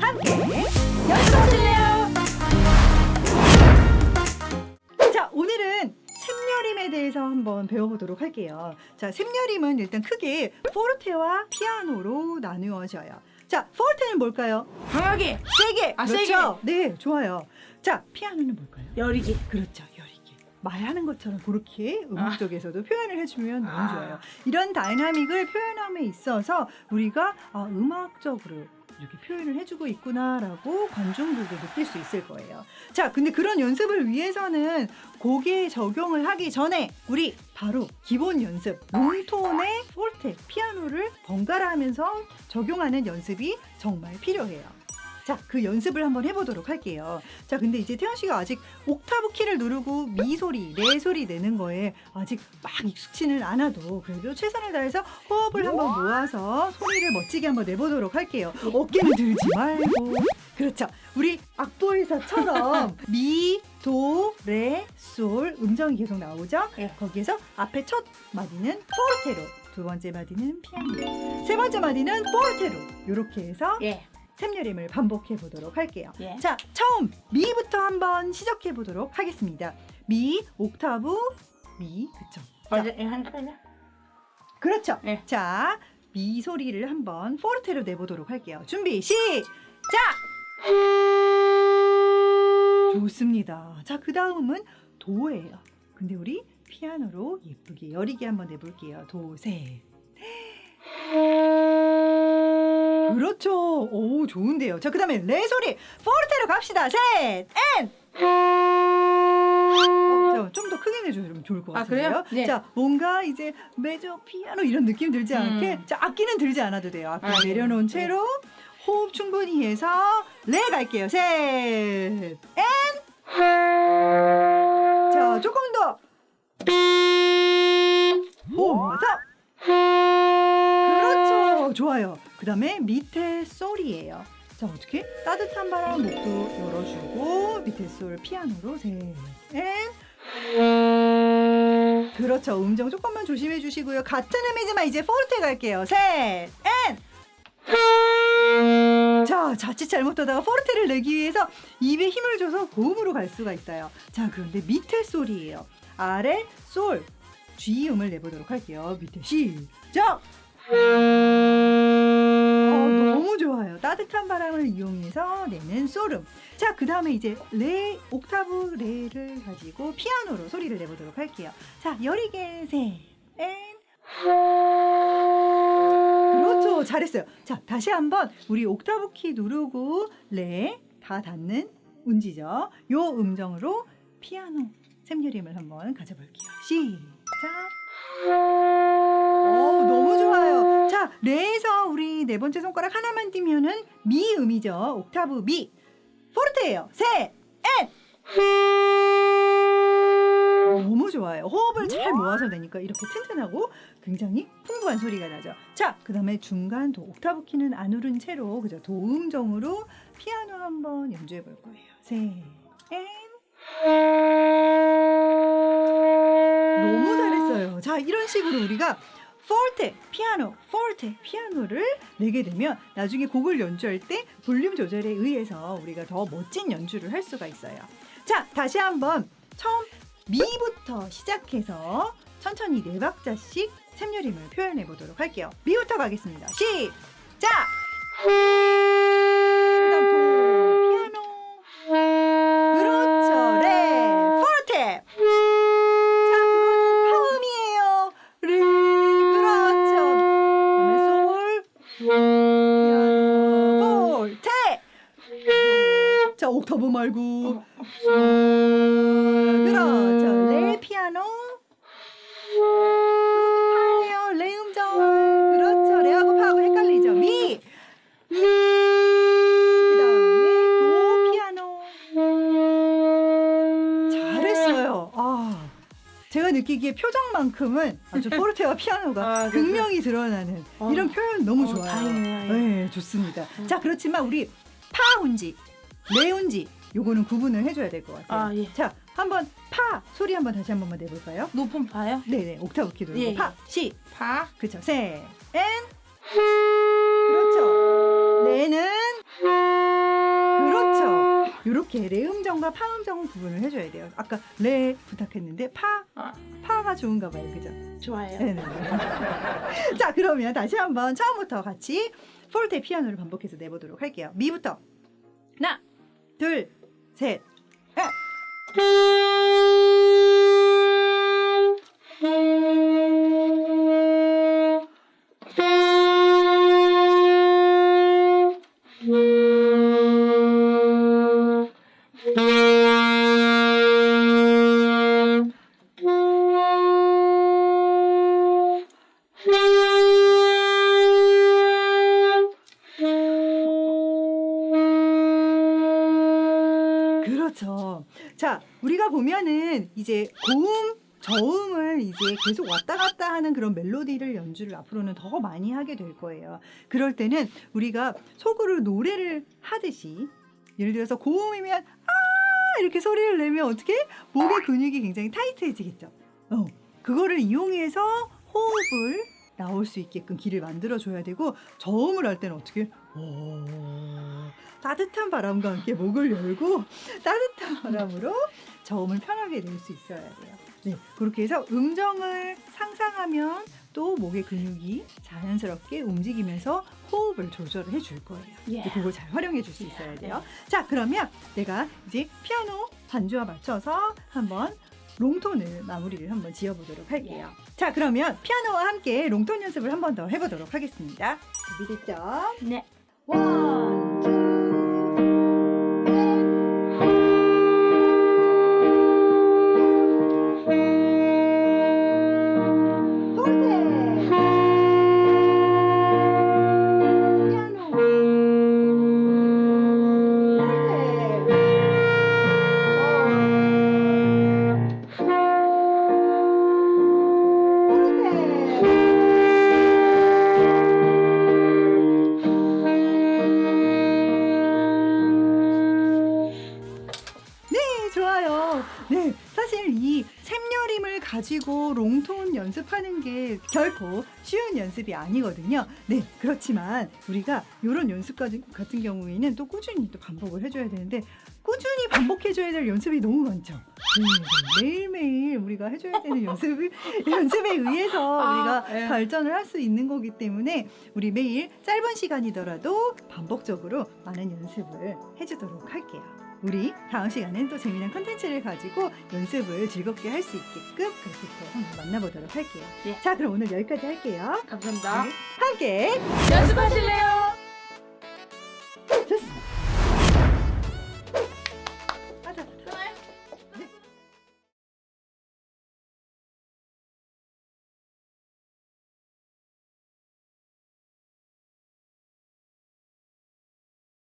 함께 연습하실래요? 자, 오늘은 샘여림에 대해서 한번 배워보도록 할게요. 자, 샘여림은 일단 크게 포르테와 피아노로 나누어져요. 자, 포르테는 뭘까요? 강하게 세게. 아, 그렇죠? 네, 좋아요. 자, 피아노는 뭘까요? 여리게 그렇죠. 말하는 것처럼 그렇게 음악 아. 쪽에서도 표현을 해주면 너무 아. 좋아요. 이런 다이나믹을 표현함에 있어서 우리가 아, 음악적으로 이렇게 표현을 해주고 있구나라고 관중들도 느낄 수 있을 거예요. 자, 근데 그런 연습을 위해서는 곡에 적용을 하기 전에 우리 바로 기본 연습, 롱톤의 폴테, 피아노를 번갈아 하면서 적용하는 연습이 정말 필요해요. 자, 그 연습을 한번 해보도록 할게요. 자, 근데 이제 태연 씨가 아직 옥타브 키를 누르고 미 소리, 레 소리 내는 거에 아직 막 익숙치는 않아도 그래도 최선을 다해서 호흡을 한번 모아서 소리를 멋지게 한번 내보도록 할게요. 어깨는 들지 말고. 그렇죠. 우리 악보에서처럼 미, 도, 레, 솔 음정이 계속 나오죠? 예. 거기에서 앞에 첫 마디는 포르테로, 두 번째 마디는 피아노, 세 번째 마디는 포르테로. 이렇게 해서 예 샘여림을 반복해 보도록 할게요. 예. 자, 처음 미부터 한번 시작해 보도록 하겠습니다. 미, 옥타브, 미, 그쵸? 자, 어제 한 거냐? 그렇죠. 예. 자, 미 소리를 한번 포르테로 내보도록 할게요. 준비, 시작! 좋습니다. 자, 그 다음은 도예요. 근데 우리 피아노로 예쁘게 여리게 한번 내볼게요. 도, 셋. 그렇죠. 오, 좋은데요. 자, 그 다음에 레 소리. 포르테로 갑시다. 셋, 앤! 어, 좀더 크게 내주면 좋을 것 아, 같은데요. 그래요? 네. 자, 뭔가 이제 메조 피아노 이런 느낌 들지 않게. 음. 자, 악기는 들지 않아도 돼요. 악기 아, 네. 내려놓은 네. 채로 호흡 충분히 해서 레 갈게요. 셋, 앤! 다음에 밑에 솔이에요. 자, 어떻게? 따뜻한 바람 목도 열어주고, 밑에 솔 피아노로 셋, 앤. 그렇죠. 음정 조금만 조심해 주시고요. 같은 음이지만 이제 포르테 갈게요. 셋, 앤. 자, 자칫 잘못하다가 포르테를 내기 위해서 입에 힘을 줘서 고음으로 갈 수가 있어요. 자, 그런데 밑에 솔이에요. 아래 솔. G음을 내보도록 할게요. 밑에 시작! 좋아요. 따뜻한 바람을 이용해서 내는 소름. 자, 그 다음에 이제 레, 옥타브 레를 가지고 피아노로 소리를 내보도록 할게요. 자, 여리게 셋, 앤. 그렇죠. 잘했어요. 자, 다시 한번 우리 옥타브 키 누르고 레 다 닿는 운지죠. 요 음정으로 피아노 샘여림을 한번 가져볼게요. 시작. 오, 너무 좋아요. 자, 레 네 번째 손가락 하나만 띄면은 미음이죠. 옥타브 미. 포르테예요. 셋, 앤. 너무 좋아요. 호흡을 잘 모아서 내니까 이렇게 튼튼하고 굉장히 풍부한 소리가 나죠. 자, 그 다음에 중간 도 옥타브 키는 안 누른 채로 그죠 도음정으로 피아노 한번 연주해 볼 거예요. 셋, 앤. 너무 잘했어요. 자, 이런 식으로 우리가 포르테, 피아노, 포르테, 피아노를 내게 되면 나중에 곡을 연주할 때 볼륨 조절에 의해서 우리가 더 멋진 연주를 할 수가 있어요. 자, 다시 한번 처음 미부터 시작해서 천천히 네 박자씩 샘여림을 표현해 보도록 할게요. 미부터 가겠습니다. 시작! 옥타브 말고. 그렇죠. 레 피아노. 파예요. 레 음정. 그렇죠. 레하고 파하고 헷갈리죠. 미. 미. 그다음에 도 피아노. 잘했어요. 아. 제가 느끼기에 표정만큼은 아주 포르테와 피아노가 아, 네, 극명히 드러나는 어. 이런 표현 너무 어, 좋아요. 다행이네요. 예. 네, 좋습니다. 자, 그렇지만 우리 파 운지, 레 운지 요거는 구분을 해줘야 될 것 같아요. 아, 예. 자, 한번 파 소리 한번 다시 한 번만 내볼까요? 높은 파요? 네네, 옥타브 키 누르고 예, 예. 파, 시, 파 그쵸, 세, 엔. 그렇죠. 레는 이렇게 레 음정과 파 음정 구분을 해줘야 돼요. 아까 레 부탁했는데 파 아. 파가 좋은가 봐요, 그죠? 좋아요. 네네. 자 그러면 다시 한번 처음부터 같이 포르테 피아노를 반복해서 내보도록 할게요. 미부터 하나, 둘, 셋. 넷. 그렇죠. 자, 우리가 보면은 이제 고음, 저음을 이제 계속 왔다 갔다 하는 그런 멜로디를 연주를 앞으로는 더 많이 하게 될 거예요. 그럴 때는 우리가 속으로 노래를 하듯이 예를 들어서 고음이면 아 이렇게 소리를 내면 어떻게 목의 근육이 굉장히 타이트해지겠죠. 어, 그거를 이용해서 호흡을 나올 수 있게끔 길을 만들어 줘야 되고 저음을 할 때는 어떻게 오, 따뜻한 바람과 함께 목을 열고 따뜻한 바람으로 저음을 편하게 낼 수 있어야 돼요. 네, 그렇게 해서 음정을 상상하면 또 목의 근육이 자연스럽게 움직이면서 호흡을 조절을 해줄 거예요. 예. 근데 그걸 잘 활용해 줄수 예, 있어야 네. 돼요. 자, 그러면 내가 이제 피아노 반주와 맞춰서 한번 롱톤을 마무리를 한번 지어보도록 할게요. 자, 그러면 피아노와 함께 롱톤 연습을 한번 더 해보도록 하겠습니다. 준비됐죠? 네. 원, 가지고 롱톤 연습하는 게 결코 쉬운 연습이 아니거든요. 네, 그렇지만 우리가 이런 연습까지 같은 경우에는 또 꾸준히 또 반복을 해줘야 되는데 꾸준히 반복해줘야 될 연습이 너무 많죠. 네, 매일매일 우리가 해줘야 되는 연습을 연습에 의해서 아, 우리가 네. 발전을 할 수 있는 거기 때문에 우리 매일 짧은 시간이더라도 반복적으로 많은 연습을 해주도록 할게요. 우리 다음 시간엔 또 재미난 컨텐츠를 가지고 연습을 즐겁게 할 수 있게끔 그렇게 또 한번 만나보도록 할게요. 예. 자, 그럼 오늘 여기까지 할게요. 감사합니다. 우리 함께 연습하실래요?